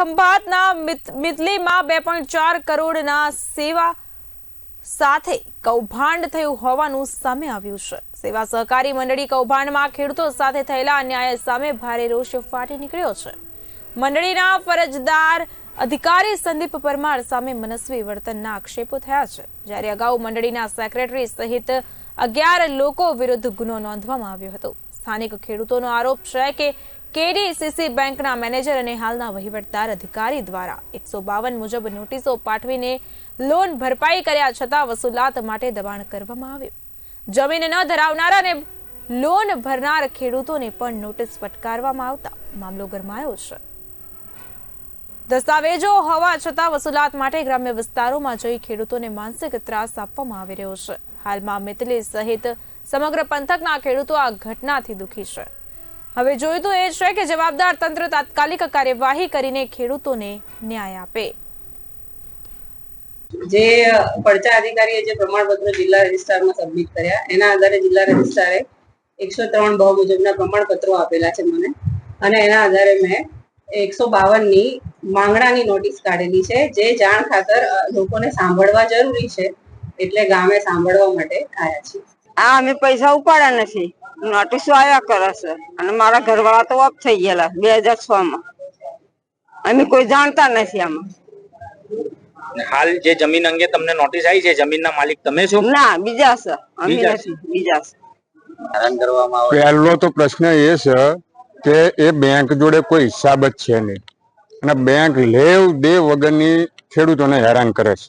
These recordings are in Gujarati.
ખંભાતના મિતલીમાં બે પોઈન્ટ ચાર કરોડના સેવા સાથે કૌભાંડ થયું હોવાનું સામે આવ્યું છે. સેવા સહકારી મંડળી કૌભાંડમાં ખેડૂતો સાથે થયેલા અન્યાય સામે ભારે રોષ ફાટી નીકળ્યો છે. મંડળીના ફરજદાર અધિકારી સંદીપ પરમાર સામે મનસ્વી વર્તનના આક્ષેપો થયા છે. જ્યારે અગાઉ મંડળીના સેક્રેટરી સહિત અગિયાર લોકો વિરુદ્ધ ગુનો નોંધવામાં આવ્યો હતો. સ્થાનિક ખેડૂતોનો આરોપ છે કે કેડીસીસી બેંકના મેનેજર અને હાલના વહીવટદાર અધિકારી દ્વારા એકસો બાવન મુજબ નોટિસો પાઠવીને લોન ભરપાઈ કર્યા છતાં વસૂલાત માટે દબાણ કરવામાં આવ્યું. જમીન ન ધરાવનારા અને લોન ભરનાર ખેડૂતોને પણ નોટિસ ફટકારવામાં આવતા મામલો ગરમાયો છે. દસ્તાવેજો હોવા છતાં વસૂલાત માટે ગ્રામ્ય વિસ્તારોમાં જઈ ખેડૂતોને માનસિક ત્રાસ આપવામાં આવી રહ્યો છે. હાલમાં મિતલી સહિત સમગ્ર પંથકના ખેડૂતો આ ઘટનાથી દુઃખી છે. હવે જોઈતું એ છે કે જવાબદાર તંત્ર તાત્કાલિક કાર્યવાહી કરીને ખેડૂતોને ન્યાય આપે. જે પડચા અધિકારીએ જે પ્રમાણપત્ર જિલ્લા રજિસ્ટ્રારમાં સબમિટ કર્યા, એના આધારે જિલ્લા રજિસ્ટ્રારે એકસો ત્રણ બહુ મુજબના પ્રમાણપત્રો આપેલા છે મને. અને એના આધારે મેં એકસો બાવનની માંગણાની નોટિસ કાઢેલી છે. જે જાણ ખાતર લોકોને સાંભળવા જરૂરી છે, એટલે ગામે સાંભળવા માટે આવ્યા છીએ. આ અમે પૈસા ઉપાડ્યા નથી. નોટિસો આવ્યા કરે છે. અને મારા ઘરવાળા તો ઓફ થઈ ગયેલા બે હજાર છ માં અમે કોઈ જાણતા નથી આમાં. હાલ જે જમીન અંગે તમને નોટિસ આવી છે જમીનના માલિક તમે છો? ના બીજા છે. અમે બીજા છે? નથી બીજા છે. હેરાન કરવામાં આવે. પહેલો તો પ્રશ્ન એ છે કે એ બેંક જોડે કોઈ હિસાબ જ છે નહીં. અને બેંક લેવ દે વગરની ખેડૂતોને હેરાન કરે છે.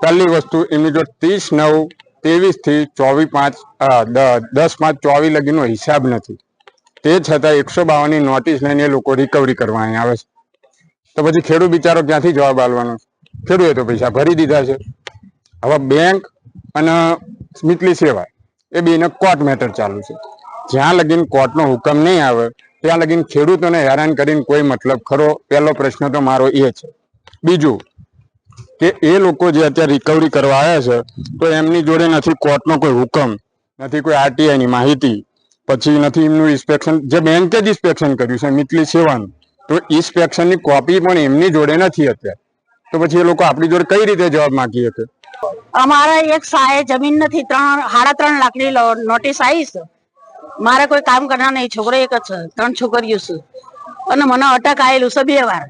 પહેલી વસ્તુ એમની જો ત્રીસ નવ ત્રેવીસથી ચોવીસ પાંચ દસ પાંચ ચોવીસ લગીનો હિસાબ નથી. તે છતાં એકસો બાવનની નોટિસ લઈને લોકો રિકવરી કરવા અહીં આવે છે. તો પછી ખેડૂત બિચારો ક્યાંથી જવાબ આલવાનો ખેડૂએ તો પૈસા ભરી દીધા છે. હવે બેંક અને સ્મિતલી સેવા એ બેને કોર્ટ મેટર ચાલુ છે. જ્યાં લગીન કોર્ટનો હુકમ નહીં આવે, ત્યાં લગીન ખેડૂતોને હેરાન કરીને કોઈ મતલબ ખરો? પહેલો પ્રશ્ન તો મારો એ છે. બીજું કે એ લોકો જે અત્યારે રિકવરી કરવા આવ્યા છે, તો એમની જોડે નથી, કોર્ટનો કોઈ હુકમ, નથી કોઈ આરટીઆઈની માહિતી, પછી નથી એમનું ઇન્સ્પેક્શન જે બેંકે જ ઇન્સ્પેક્શન કર્યું છે મિતલી સેવાનું. તો ઇન્સ્પેક્શનની કોપી પણ એમની જોડે નથી અત્યારે. તો પછી એ લોકો આપણી જોડે કઈ રીતે જવાબ માંગી શકે? અમારા એક સાહે જમીન નથી, ત્રણ, સાડા ત્રણ લાખની નોટિસ આવી છે. મારે કોઈ કામ કરનાર નહીં, છોકરો એક જ છે, ત્રણ છોકરીઓ છે. અને મને અટક આવેલું છે બે વાર.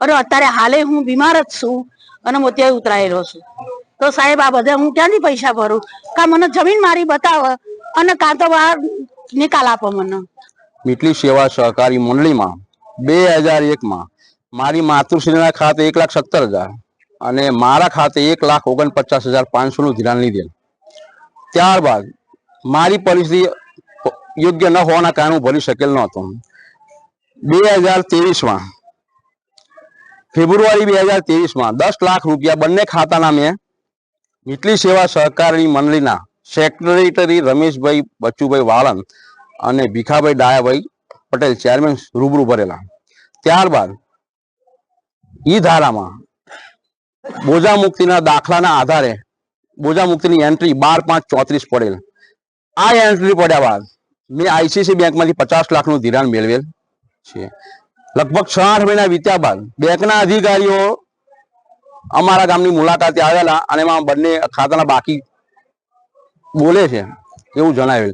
અને અત્યારે હાલે હું બીમાર જ છું. અને હું ત્યાં ઉતરાયેલો છું. તો સાહેબ, આ બધા હું ક્યાંથી પૈસા ભરું? કા મને જમીન મારી બતાવે અને કાં તો બહાર નિકાલ આપો મને. મીટલી સેવા સહકારી મંડળીમાં બે હજાર એકમાં મારી માતૃશ્રીના ખાતે એક લાખ સત્તર હજાર અને મારા ખાતે એક લાખ ઓગણપચાસ હજાર પાંચસોનું ધિરાણ લીધેલ. ત્યારબાદ મારી પરિસ્થિતિ યોગ્ય ન હોવાના કારણે હું ભરી શકેલ નહોતો બે હજાર ત્રેવીસમાં ફેબ્રુઆરી બે હજાર તેવીસમાં દસ લાખ રૂપિયા બંને ખાતાના મેં મીટલી સેવા સહકારની મંડળીના સેક્રેટરી રમેશભાઈ બચુભાઈ વાળંદ અને ભીખાભાઈ ડાયાભાઈ પટેલ ચેરમેન રૂબરૂ ભરેલા. ત્યારબાદ ઈ ધારામાં બોજા મુક્તિના દાખલાના આધારે બોજા મુક્તિની એન્ટ્રી બાર પાંચ ચોત્રીસ પડેલ. આ એન્ટ્રી પડ્યા બાદ મેં આઈસીસી બેંકમાંથી પચાસ લાખનું ધિરાણ મેળવેલ છે. લગભગ છ આઠ મહિના વીત્યા બાદ બેંકના અધિકારીઓ અમારા ગામની મુલાકાતે આવેલા અને એમાં બંને ખાતાના બાકી બોલે છે એવું જણાવેલ.